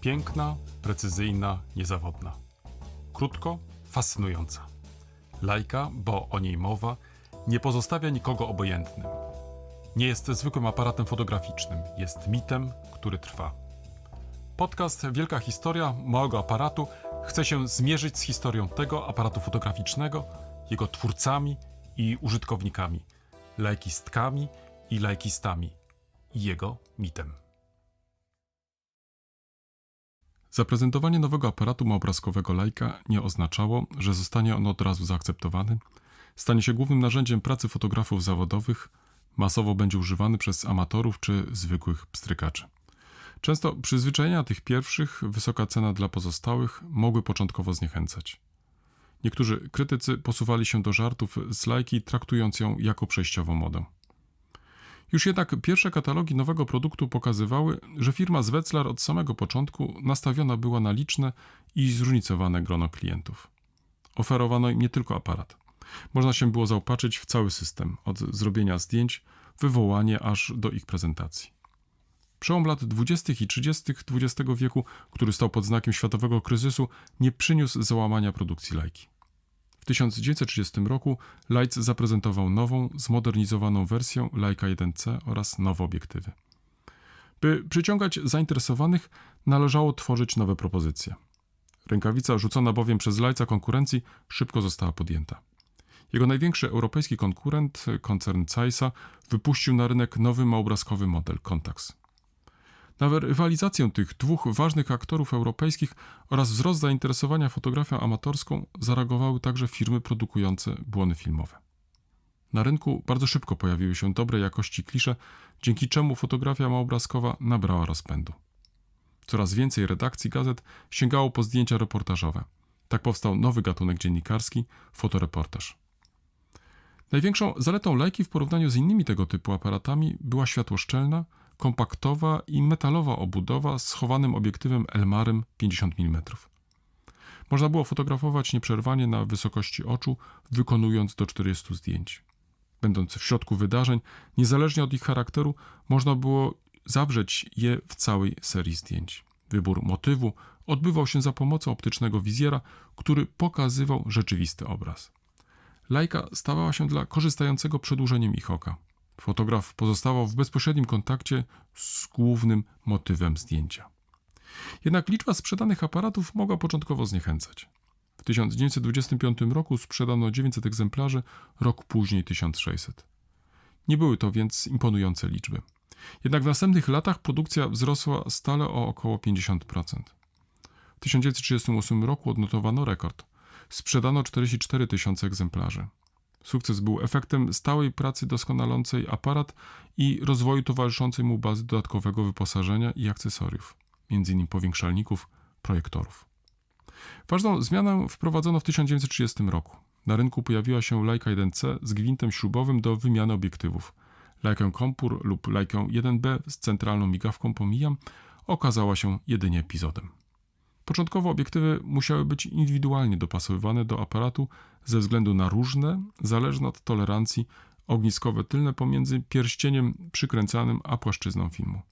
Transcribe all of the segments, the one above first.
Piękna, precyzyjna, niezawodna. Krótko, fascynująca. Lajka, bo o niej mowa, nie pozostawia nikogo obojętnym. Nie jest zwykłym aparatem fotograficznym, jest mitem, który trwa. Podcast Wielka Historia Małego Aparatu chce się zmierzyć z historią tego aparatu fotograficznego, jego twórcami i użytkownikami, lajkistkami i lajkistami i jego mitem. Zaprezentowanie nowego aparatu maobrazkowego Leica nie oznaczało, że zostanie on od razu zaakceptowany, stanie się głównym narzędziem pracy fotografów zawodowych, masowo będzie używany przez amatorów czy zwykłych pstrykaczy. Często przyzwyczajenia tych pierwszych, wysoka cena dla pozostałych mogły początkowo zniechęcać. Niektórzy krytycy posuwali się do żartów z lajki, traktując ją jako przejściową modę. Już jednak pierwsze katalogi nowego produktu pokazywały, że firma z Wetzlar od samego początku nastawiona była na liczne i zróżnicowane grono klientów. Oferowano im nie tylko aparat. Można się było zaopatrzyć w cały system, od zrobienia zdjęć, wywołanie aż do ich prezentacji. Przełom lat 20. i 30. XX wieku, który stał pod znakiem światowego kryzysu, nie przyniósł załamania produkcji lajki. W 1930 roku Leitz zaprezentował nową, zmodernizowaną wersję Leica 1C oraz nowe obiektywy. By przyciągać zainteresowanych, należało tworzyć nowe propozycje. Rękawica rzucona bowiem przez Leitza konkurencji szybko została podjęta. Jego największy europejski konkurent, koncern Zeissa, wypuścił na rynek nowy małobrazkowy model Contax. Na rywalizację tych dwóch ważnych aktorów europejskich oraz wzrost zainteresowania fotografią amatorską zareagowały także firmy produkujące błony filmowe. Na rynku bardzo szybko pojawiły się dobrej jakości klisze, dzięki czemu fotografia małobrazkowa nabrała rozpędu. Coraz więcej redakcji gazet sięgało po zdjęcia reportażowe. Tak powstał nowy gatunek dziennikarski fotoreportaż. Największą zaletą lajki w porównaniu z innymi tego typu aparatami była światłoszczelna, kompaktowa i metalowa obudowa z schowanym obiektywem Elmarem 50 mm. Można było fotografować nieprzerwanie na wysokości oczu, wykonując do 40 zdjęć. Będąc w środku wydarzeń, niezależnie od ich charakteru, można było zawrzeć je w całej serii zdjęć. Wybór motywu odbywał się za pomocą optycznego wizjera, który pokazywał rzeczywisty obraz. Lajka stawała się dla korzystającego przedłużeniem ich oka. Fotograf pozostawał w bezpośrednim kontakcie z głównym motywem zdjęcia. Jednak liczba sprzedanych aparatów mogła początkowo zniechęcać. W 1925 roku sprzedano 900 egzemplarzy, rok później 1600. Nie były to więc imponujące liczby. Jednak w następnych latach produkcja wzrosła stale o około 50%. W 1938 roku odnotowano rekord. Sprzedano 44 tysiące egzemplarzy. Sukces był efektem stałej pracy doskonalącej aparat i rozwoju towarzyszącej mu bazy dodatkowego wyposażenia i akcesoriów, m.in. powiększalników, projektorów. Ważną zmianę wprowadzono w 1930 roku. Na rynku pojawiła się Leica 1C z gwintem śrubowym do wymiany obiektywów. Leica Kompur lub Leica 1B z centralną migawką pomijam okazała się jedynie epizodem. Początkowo obiektywy musiały być indywidualnie dopasowywane do aparatu ze względu na różne, zależne od tolerancji, ogniskowe tylne pomiędzy pierścieniem przykręcanym a płaszczyzną filmu.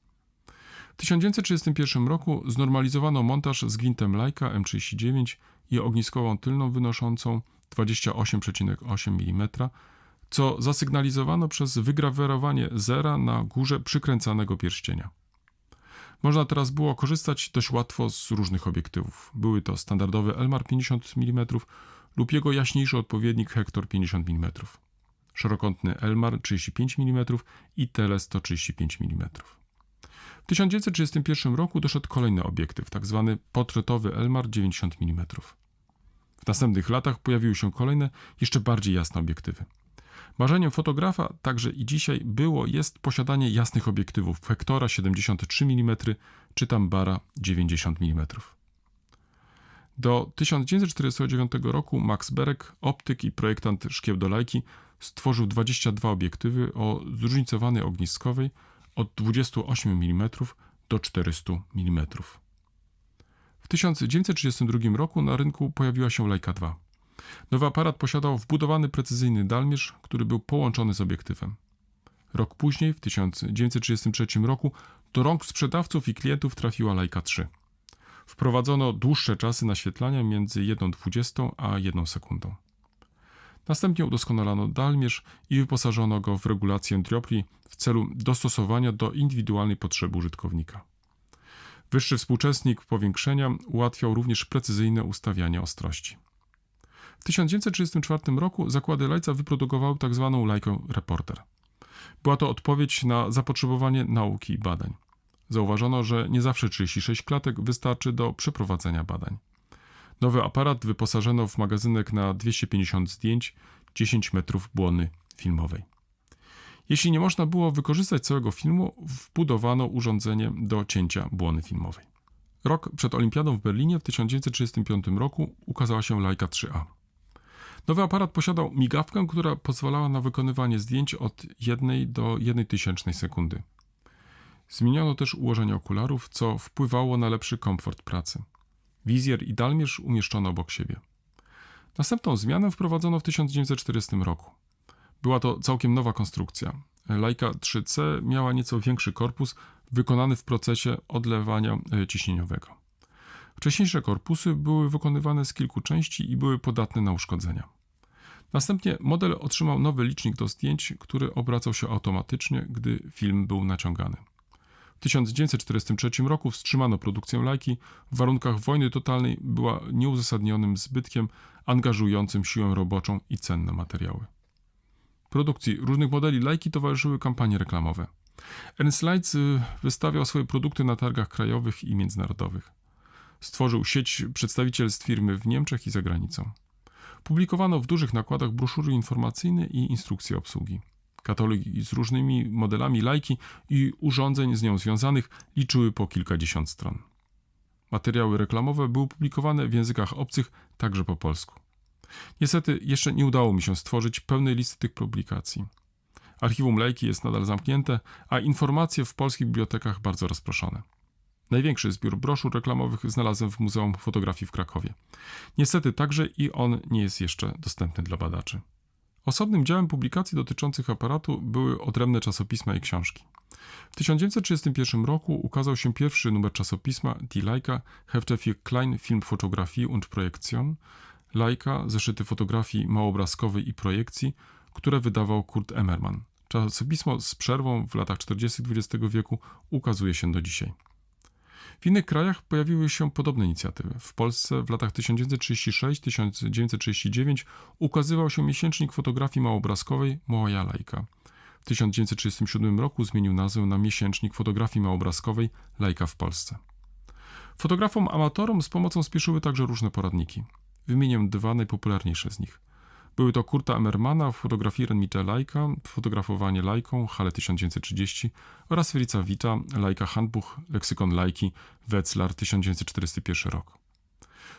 W 1931 roku znormalizowano montaż z gwintem Leica M39 i ogniskową tylną wynoszącą 28,8 mm, co zasygnalizowano przez wygrawerowanie zera na górze przykręcanego pierścienia. Można teraz było korzystać dość łatwo z różnych obiektywów. Były to standardowy Elmar 50 mm lub jego jaśniejszy odpowiednik Hector 50 mm, szerokątny Elmar 35 mm i Tele 135 mm. W 1931 roku doszedł kolejny obiektyw, tzw. Tak portretowy Elmar 90 mm. W następnych latach pojawiły się kolejne, jeszcze bardziej jasne obiektywy. Marzeniem fotografa także i dzisiaj było jest posiadanie jasnych obiektywów Hektora 73 mm czy Tambara 90 mm. Do 1949 roku Max Berek, optyk i projektant szkieł do lajki, stworzył 22 obiektywy o zróżnicowanej ogniskowej od 28 mm do 400 mm. W 1932 roku na rynku pojawiła się Leica 2. Nowy aparat posiadał wbudowany precyzyjny dalmierz, który był połączony z obiektywem. Rok później, w 1933 roku, do rąk sprzedawców i klientów trafiła Leica 3. Wprowadzono dłuższe czasy naświetlania między 1,20 a 1 sekundą. Następnie udoskonalano dalmierz i wyposażono go w regulację entropii w celu dostosowania do indywidualnej potrzeby użytkownika. Wyższy współczesnik powiększenia ułatwiał również precyzyjne ustawianie ostrości. W 1934 roku zakłady Leica wyprodukowały tzw. Tak Leica Reporter. Była to odpowiedź na zapotrzebowanie nauki i badań. Zauważono, że nie zawsze 36 klatek wystarczy do przeprowadzenia badań. Nowy aparat wyposażono w magazynek na 250 zdjęć, 10 metrów błony filmowej. Jeśli nie można było wykorzystać całego filmu, wbudowano urządzenie do cięcia błony filmowej. Rok przed Olimpiadą w Berlinie w 1935 roku ukazała się Leica 3A. Nowy aparat posiadał migawkę, która pozwalała na wykonywanie zdjęć od 1 do 1 tysięcznej sekundy. Zmieniono też ułożenie okularów, co wpływało na lepszy komfort pracy. Wizjer i dalmierz umieszczono obok siebie. Następną zmianę wprowadzono w 1940 roku. Była to całkiem nowa konstrukcja. Leica 3C miała nieco większy korpus, wykonany w procesie odlewania e, ciśnieniowego. Wcześniejsze korpusy były wykonywane z kilku części i były podatne na uszkodzenia. Następnie model otrzymał nowy licznik do zdjęć, który obracał się automatycznie, gdy film był naciągany. W 1943 roku wstrzymano produkcję lajki. W warunkach wojny totalnej była nieuzasadnionym zbytkiem angażującym siłę roboczą i cenne materiały. Produkcji różnych modeli lajki towarzyszyły kampanie reklamowe. Ernst Leitz y, wystawiał swoje produkty na targach krajowych i międzynarodowych. Stworzył sieć przedstawicielstw firmy w Niemczech i za granicą. Publikowano w dużych nakładach broszury informacyjne i instrukcje obsługi. Katalogi z różnymi modelami lajki i urządzeń z nią związanych liczyły po kilkadziesiąt stron. Materiały reklamowe były publikowane w językach obcych, także po polsku. Niestety jeszcze nie udało mi się stworzyć pełnej listy tych publikacji. Archiwum Lejki jest nadal zamknięte, a informacje w polskich bibliotekach bardzo rozproszone. Największy zbiór broszur reklamowych znalazłem w Muzeum Fotografii w Krakowie. Niestety także i on nie jest jeszcze dostępny dla badaczy. Osobnym działem publikacji dotyczących aparatu były odrębne czasopisma i książki. W 1931 roku ukazał się pierwszy numer czasopisma Die Leica Hefte für Klein Filmfotografie und Projektion, Leica, zeszyty fotografii małobrazkowej i projekcji, które wydawał Kurt Emmermann. Czasopismo z przerwą w latach 40. XX wieku ukazuje się do dzisiaj. W innych krajach pojawiły się podobne inicjatywy. W Polsce w latach 1936-1939 ukazywał się miesięcznik fotografii małobrazkowej Moja Lajka. W 1937 roku zmienił nazwę na miesięcznik fotografii małobrazkowej Lajka w Polsce. Fotografom amatorom z pomocą spieszyły także różne poradniki. Wymienię dwa najpopularniejsze z nich. Były to Kurta Emmermana, fotografieren mit Leica, fotografowanie Lajką, Hale 1930 oraz Fritza Wita, Leica Handbuch, leksykon Lajki, Wetzlar 1941 rok.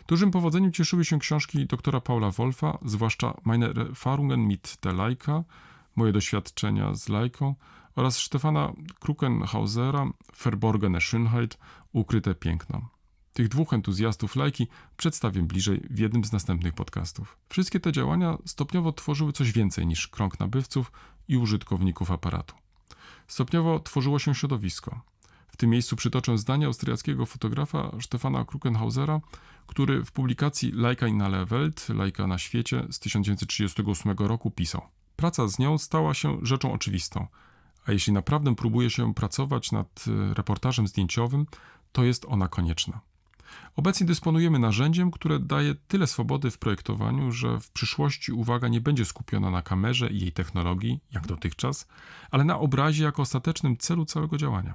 Dużym powodzeniem cieszyły się książki doktora Paula Wolfa, zwłaszcza Meine Erfahrungen mit der Leica, Moje doświadczenia z Lajką oraz Stefana Krukenhausera, Verborgene Schönheit, Ukryte piękno. Tych dwóch entuzjastów lajki przedstawię bliżej w jednym z następnych podcastów. Wszystkie te działania stopniowo tworzyły coś więcej niż krąg nabywców i użytkowników aparatu. Stopniowo tworzyło się środowisko. W tym miejscu przytoczę zdanie austriackiego fotografa Stefana Krukenhausera, który w publikacji Lajka in alle Welt, Lajka na świecie z 1938 roku pisał: Praca z nią stała się rzeczą oczywistą, a jeśli naprawdę próbuje się pracować nad e, reportażem zdjęciowym, to jest ona konieczna. Obecnie dysponujemy narzędziem, które daje tyle swobody w projektowaniu, że w przyszłości uwaga nie będzie skupiona na kamerze i jej technologii, jak dotychczas, ale na obrazie jako ostatecznym celu całego działania.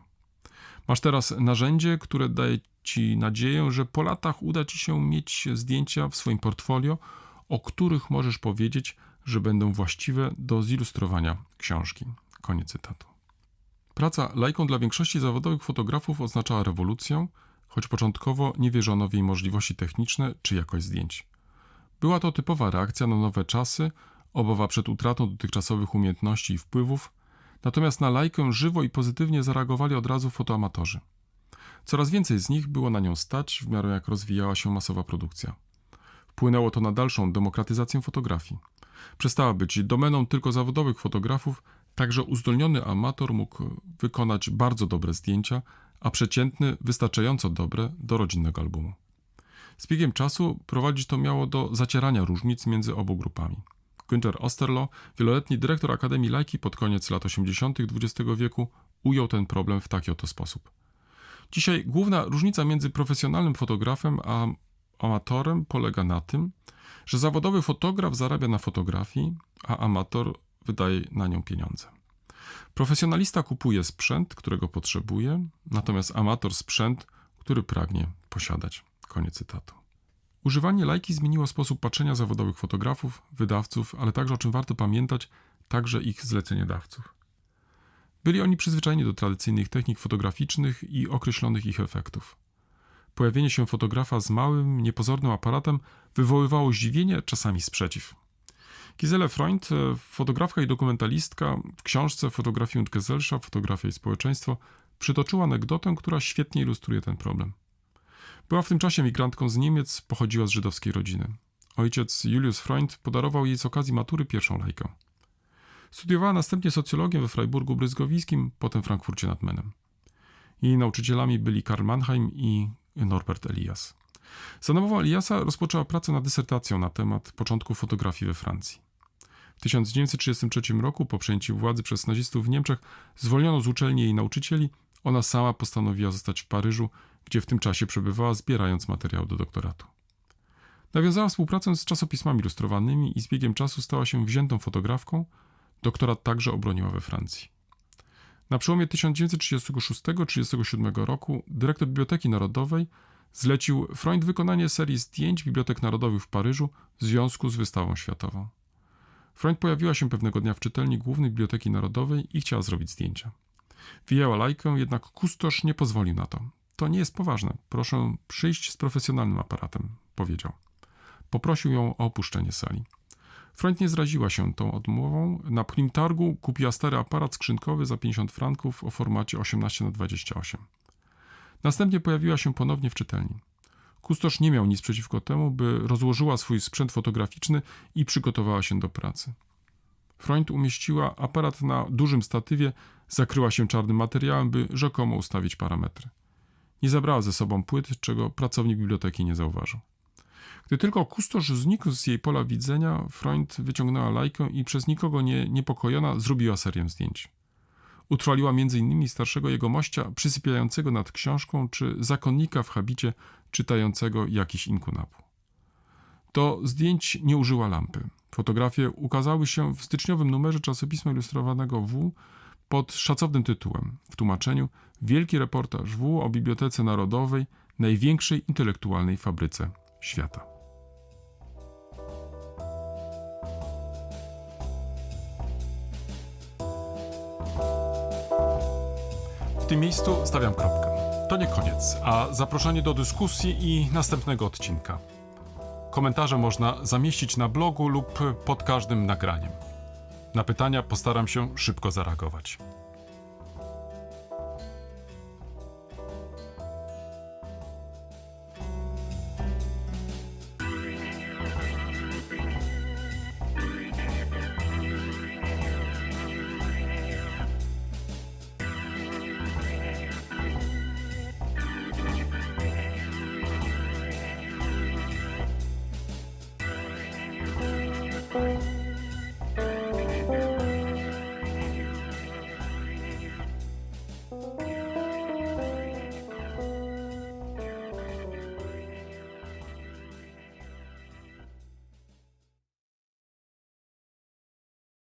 Masz teraz narzędzie, które daje ci nadzieję, że po latach uda ci się mieć zdjęcia w swoim portfolio, o których możesz powiedzieć, że będą właściwe do zilustrowania książki. Koniec cytatu. Praca lajką dla większości zawodowych fotografów oznaczała rewolucję, choć początkowo nie wierzono w jej możliwości techniczne czy jakość zdjęć. Była to typowa reakcja na nowe czasy, obawa przed utratą dotychczasowych umiejętności i wpływów, natomiast na lajkę żywo i pozytywnie zareagowali od razu fotoamatorzy. Coraz więcej z nich było na nią stać, w miarę jak rozwijała się masowa produkcja. Wpłynęło to na dalszą demokratyzację fotografii. Przestała być domeną tylko zawodowych fotografów, także uzdolniony amator mógł wykonać bardzo dobre zdjęcia, a przeciętny wystarczająco dobre do rodzinnego albumu. Z biegiem czasu prowadzić to miało do zacierania różnic między obu grupami. Günter Osterlo, wieloletni dyrektor Akademii Lajki pod koniec lat 80. XX wieku, ujął ten problem w taki oto sposób. Dzisiaj główna różnica między profesjonalnym fotografem a amatorem polega na tym, że zawodowy fotograf zarabia na fotografii, a amator wydaje na nią pieniądze. Profesjonalista kupuje sprzęt, którego potrzebuje, natomiast amator sprzęt, który pragnie posiadać. Koniec cytatu. Używanie lajki zmieniło sposób patrzenia zawodowych fotografów, wydawców, ale także, o czym warto pamiętać, także ich zleceniodawców. Byli oni przyzwyczajeni do tradycyjnych technik fotograficznych i określonych ich efektów. Pojawienie się fotografa z małym, niepozornym aparatem wywoływało zdziwienie, czasami sprzeciw. Gisele Freund, fotografka i dokumentalistka, w książce Fotografii und Gesellschaft, Fotografia i społeczeństwo, przytoczyła anegdotę, która świetnie ilustruje ten problem. Była w tym czasie migrantką z Niemiec, pochodziła z żydowskiej rodziny. Ojciec Julius Freund podarował jej z okazji matury pierwszą lajkę. Studiowała następnie socjologię we Freiburgu Bryzgowiskim, potem w Frankfurcie nad Menem. Jej nauczycielami byli Karl Mannheim i Norbert Elias. Za Eliasa rozpoczęła pracę nad dysertacją na temat początku fotografii we Francji. W 1933 roku, po przejęciu władzy przez nazistów w Niemczech, zwolniono z uczelni jej nauczycieli. Ona sama postanowiła zostać w Paryżu, gdzie w tym czasie przebywała, zbierając materiał do doktoratu. Nawiązała współpracę z czasopismami ilustrowanymi i z biegiem czasu stała się wziętą fotografką. Doktorat także obroniła we Francji. Na przełomie 1936-1937 roku dyrektor Biblioteki Narodowej zlecił Freund wykonanie serii zdjęć Bibliotek Narodowych w Paryżu w związku z wystawą światową. Freund pojawiła się pewnego dnia w czytelni Głównej Biblioteki Narodowej i chciała zrobić zdjęcia. Wyjęła lajkę, jednak kustosz nie pozwolił na to. To nie jest poważne. Proszę przyjść z profesjonalnym aparatem, powiedział. Poprosił ją o opuszczenie sali. Freund nie zraziła się tą odmową. Na pchlim targu kupiła stary aparat skrzynkowy za 50 franków o formacie 18 na 28 Następnie pojawiła się ponownie w czytelni. Kustosz nie miał nic przeciwko temu, by rozłożyła swój sprzęt fotograficzny i przygotowała się do pracy. Freund umieściła aparat na dużym statywie, zakryła się czarnym materiałem, by rzekomo ustawić parametry. Nie zabrała ze sobą płyt, czego pracownik biblioteki nie zauważył. Gdy tylko kustosz znikł z jej pola widzenia, Freund wyciągnęła lajkę i przez nikogo nie niepokojona zrobiła serię zdjęć. Utrwaliła m.in. starszego jegomościa przysypiającego nad książką, czy zakonnika w habicie czytającego jakiś inkunapu. Do zdjęć nie użyła lampy. Fotografie ukazały się w styczniowym numerze czasopisma ilustrowanego W pod szacownym tytułem w tłumaczeniu Wielki reportaż W o Bibliotece Narodowej, największej intelektualnej fabryce świata. W tym miejscu stawiam kropkę. To nie koniec, a zaproszenie do dyskusji i następnego odcinka. Komentarze można zamieścić na blogu lub pod każdym nagraniem. Na pytania postaram się szybko zareagować.